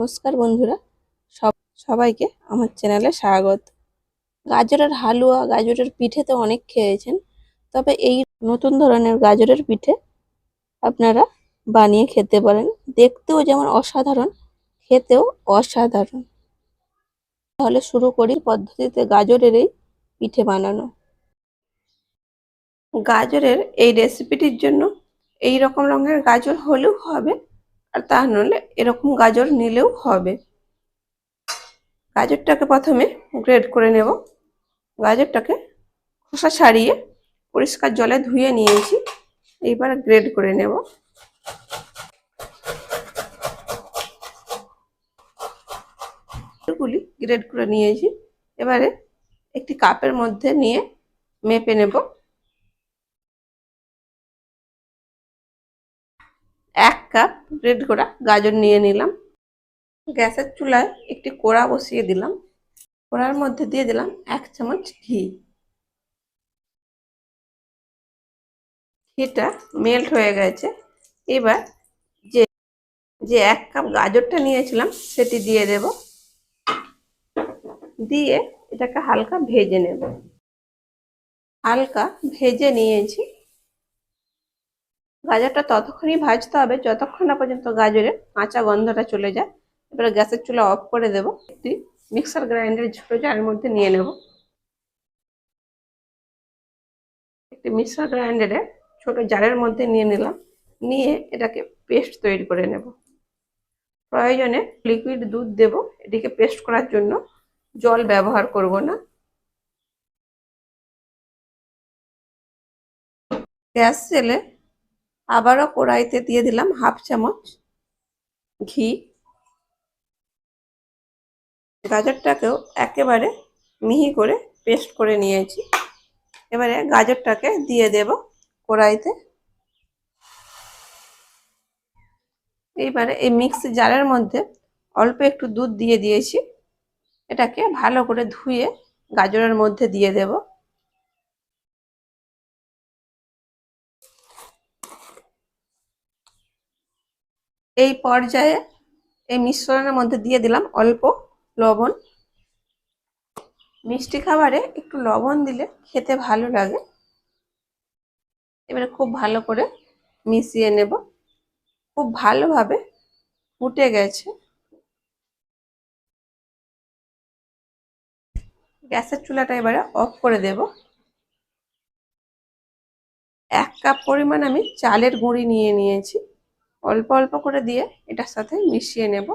নমস্কার বন্ধুরা, সব, সবাইকে আমার চ্যানেলে স্বাগত। গাজরের হালুয়া, গাজরের পিঠে তো অনেক খেয়েছেন, তবে এই নতুন ধরনের গাজরের পিঠে আপনারা বানিয়ে খেতে পারেন। দেখতেও যেমন অসাধারণ, খেতেও অসাধারণ। তাহলে শুরু করি পদ্ধতিতে গাজরের এই পিঠে বানানো। গাজরের এই রেসিপিটির জন্য এই রকম রঙের গাজর হলেও হবে আর তা নলে এরকম গাজর নিলেও হবে। গাজরটাকে প্রথমে গ্রেড করে নেব। গাজরটাকে খোসা ছাড়িয়ে পরিষ্কার জলে ধুয়ে নিয়েছি। এইবার গ্রেড করে নেব। গুলি গ্রেড করে নিয়েছি। এবারে একটি কাপের মধ্যে নিয়ে মেপে নেব। এক কাপ রেড করা গাজর নিয়ে নিলাম। গ্যাসের চুলায় একটি কোড়া বসিয়ে দিলাম। কোড়ার মধ্যে দিয়ে দিলাম এক চামচ ঘি। ঘিটা মেল্ট হয়ে গেছে। এবার যে যে এক কাপ গাজরটা নিয়েছিলাম সেটি দিয়ে দেব। দিয়ে এটাকে হালকা ভেজে নেব। হালকা ভেজে নিয়েছি। গাজরটা ততক্ষণই ভাজতে হবে, যতক্ষণ না পর্যন্ত গাজরের কাঁচা গন্ধটা চলে যায়। এবারে গ্যাসের চুলা অফ করে দেব। একটি মিক্সার গ্রাইন্ডার ছোট জারের মধ্যে নিয়ে নেব। একটি মিক্সার গ্রাইন্ডারে ছোট জারের মধ্যে নিয়ে নিলাম। নিয়ে এটাকে পেস্ট তৈরি করে নেব। প্রয়োজনে লিকুইড দুধ দেব। এটিকে পেস্ট করার জন্য জল ব্যবহার করব না। গ্যাস জেলে আবারও কড়াইতে দিয়ে দিলাম হাফ চামচ ঘি। গাজরটাকেও একেবারে মিহি করে পেস্ট করে নিয়েছি। এবারে গাজরটাকে দিয়ে দেব কড়াইতে। এইবারে এই মিক্সি জারের মধ্যে অল্প একটু দুধ দিয়ে দিয়েছি। এটাকে ভালো করে ধুয়ে গাজরের মধ্যে দিয়ে দেবো। এই পর্যায়ে এই মিশ্রণের মধ্যে দিয়ে দিলাম অল্প লবণ। মিষ্টি খাবারে একটু লবণ দিলে খেতে ভালো লাগে। এবারে খুব ভালো করে মিশিয়ে নেব। খুব ভালোভাবে ফুটে গেছে। গ্যাসের চুলাটা এবারে অফ করে দেব। এক কাপ পরিমাণ আমি চালের গুঁড়ি নিয়ে নিয়েছি। অল্প অল্প করে দিয়ে এটার সাথে মিশিয়ে নেব।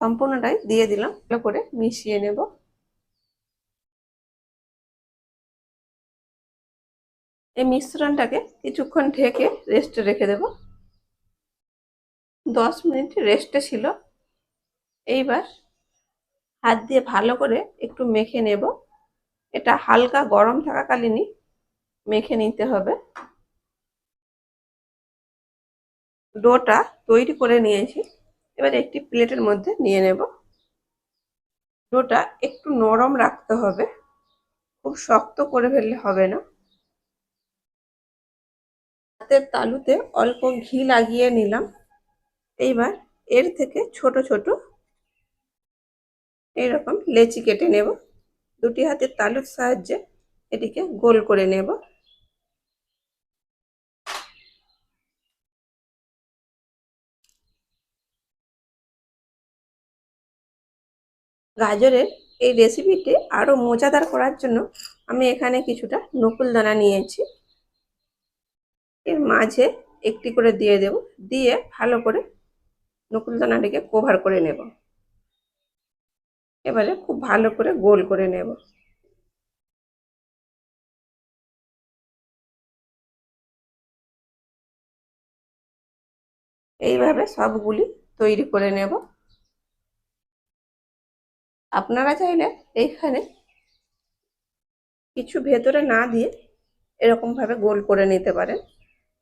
সম্পূর্ণটাই দিয়ে দিলাম, ভালো করে মিশিয়ে নেব। এই মিশ্রণটাকে কিছুক্ষণ ঢেকে রেস্টে রেখে দেব। দশ মিনিট রেস্টে ছিল। এইবার হাত দিয়ে ভালো করে একটু মেখে নেব। এটা হালকা গরম থাকাকালীনই মেখে নিতে হবে। ডোটা তৈরি করে নিয়েছি। এবার একটি প্লেটের মধ্যে নিয়ে নেব। ডোটা একটু নরম রাখতে হবে। খুব শক্ত করে ফেললে হবে না। হাতের তালুতে অল্প ঘি লাগিয়ে নিলাম। এইবার এর থেকে ছোট ছোট এইরকম লেচি কেটে নেব। দুটি হাতের তালুর সাহায্যে এটিকে গোল করে নেব। গাজরের এই রেসিপিটি আরও মজাদার করার জন্য আমি এখানে কিছুটা নকুল দানা নিয়েছি। এর মাঝে একটি করে দিয়ে দেব। দিয়ে ভালো করে নকুল দানাটিকে কভার করে নেব। এবারে খুব ভালো করে গোল করে নেব। এইভাবে সবগুলি তৈরি করে নেব। আপনারা চাইলে এইখানে কিছু ভেতরে না দিয়ে এরকমভাবে গোল করে নিতে পারেন।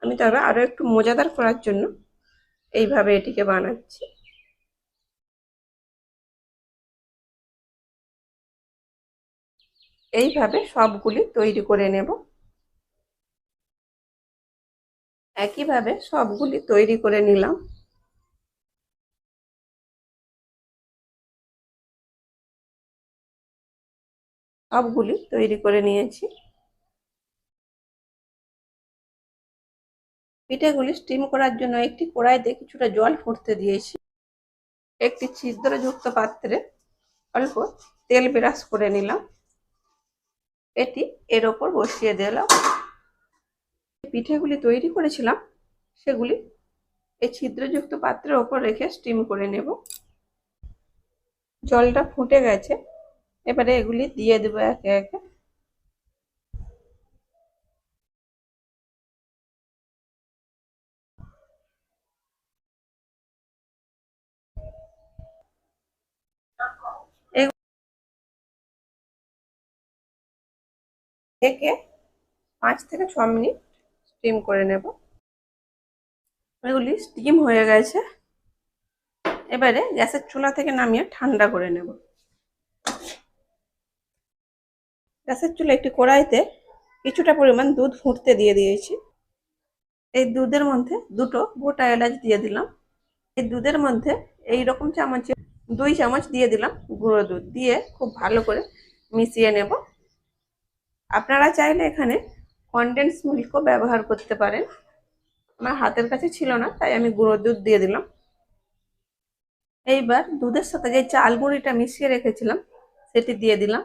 আমি তবে আরও একটু মজাদার করার জন্য এইভাবে এটিকে বানাচ্ছি। এইভাবে সবগুলি তৈরি করে নেব। একইভাবে সবগুলি তৈরি করে নিলাম। সবগুলি তৈরি করে নিয়েছি। পিঠেগুলি স্টিম করার জন্য একটি কড়াইতে কিছুটা জল ফুটতে দিয়েছি। একটি ছিদ্রযুক্ত পাত্রে অল্প তেল ব্রাশ করে নিলাম। এটি এর ওপর বসিয়ে দিলাম। পিঠেগুলি তৈরি করেছিলাম, সেগুলি এই ছিদ্রযুক্ত পাত্রের ওপর রেখে স্টিম করে নেব। জলটা ফুটে গেছে। এবারে এগুলি দিয়ে দেবো একে একে। থেকে পাঁচ থেকে ছ মিনিট স্টিম করে নেব। এগুলি স্টিম হয়ে গেছে। এবারে গ্যাসের চুলা থেকে নামিয়ে ঠান্ডা করে নেব। গ্যাসের চুলা একটি কড়াইতে কিছুটা পরিমাণ দুধ ফুটতে দিয়ে দিয়েছি। এই দুধের মধ্যে দুটো গোটা এলাচ দিয়ে দিলাম। এই দুধের মধ্যে এই রকম চামচে দুই চামচ দিয়ে দিলাম গুঁড়ো দুধ। দিয়ে খুব ভালো করে মিশিয়ে নেব। আপনারা চাইলে এখানে কনডেন্স মিল্কও ব্যবহার করতে পারেন। আমার হাতের কাছে ছিল না, তাই আমি গুঁড়ো দুধ দিয়ে দিলাম। এইবার দুধের সাথে যে চাল গুঁড়িটা মিশিয়ে রেখেছিলাম, সেটি দিয়ে দিলাম।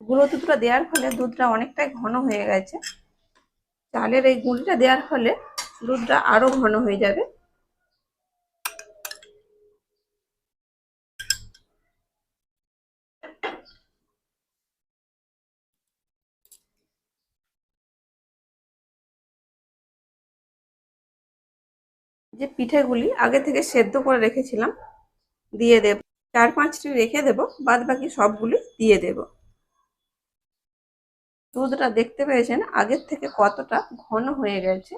গুঁড়ো দুধটা দেওয়ার ফলে দুধটা অনেকটাই ঘন হয়ে গেছে। চালের এই গুঁড়িটা দেওয়ার ফলে দুধটা আরও ঘন হয়ে যাবে। যে পিঠেগুলি আগে থেকে সেদ্ধ করে রেখেছিলাম, দিয়ে দেব। চার পাঁচটি রেখে দেব, বাদ বাকি সবগুলি দিয়ে দেব। দুধটা দেখতে পেয়েছেন আগের থেকে কতটা ঘন হয়ে গেছে।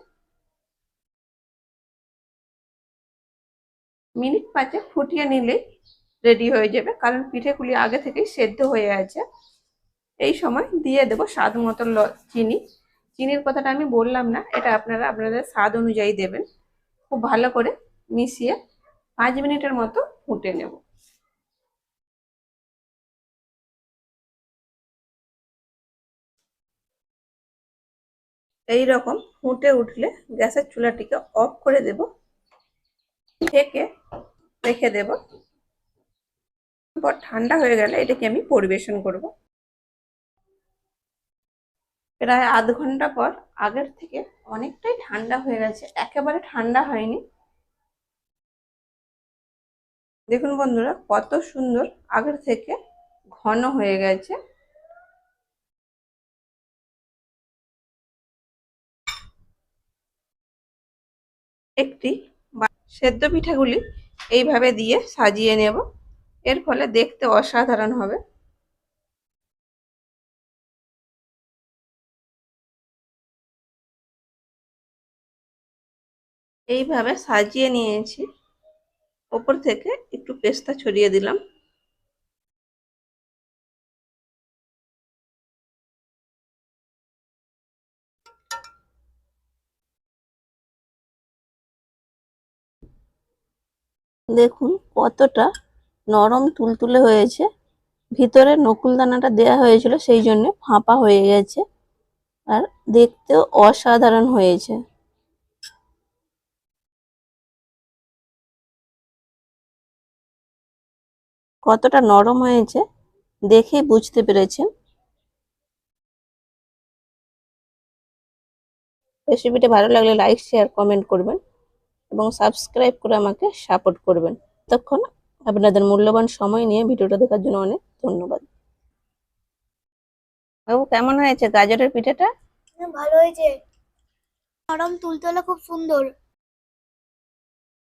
মিনিট পাঁচে ফুটিয়ে নিলেই রেডি হয়ে যাবে, কারণ পিঠেগুলি আগে থেকেই সেদ্ধ হয়ে আছে। এই সময় দিয়ে দেব স্বাদ মতো চিনি। চিনির কথাটা আমি বললাম না, এটা আপনারা আপনাদের স্বাদ অনুযায়ী দেবেন। খুব ভালো করে মিশিয়ে পাঁচ মিনিটের মতো ফুটে নেব। এই রকম ফুটে উঠলে গ্যাসের চুলাটিকে অফ করে দেব, ঢেকে রেখে দেব। ঠান্ডা হয়ে গেলে এটাকে আমি পরিবেশন করব। প্রায় আধ ঘণ্টা পর আগের থেকে অনেকটাই ঠান্ডা হয়ে গেছে, একেবারে ঠান্ডা হয়নি। দেখুন বন্ধুরা, কত সুন্দর আগের থেকে ঘন হয়ে গেছে। একটি সেদ্ধ পিঠাগুলি এইভাবে দিয়ে সাজিয়ে নেব। এর ফলে দেখতে অসাধারণ হবে। এইভাবে সাজিয়ে নিয়েছি। ওপর থেকে একটু পেস্তা ছড়িয়ে দিলাম। দেখুন কতটা নরম তুলতুলে হয়েছে। ভিতরে নকুল দানাটা দেওয়া হয়েছিল, সেই জন্য ফাঁপা হয়ে গেছে। আর দেখতেও অসাধারণ হয়েছে। কতটা নরম হয়েছে দেখে বুঝতে পেরেছেন। রেসিপিটা ভালো লাগলে লাইক, শেয়ার, কমেন্ট করবেন এবং সাবস্ক্রাইব করে আমাকে সাপোর্ট করবেন। ততক্ষণ আপনাদের মূল্যবান সময় নিয়ে ভিডিওটা দেখার জন্য অনেক ধন্যবাদ। বাবু, কেমন হয়েছে? গাজরের পিঠাটা? ভালো হয়েছে। নরম তুলতলা খুব সুন্দর।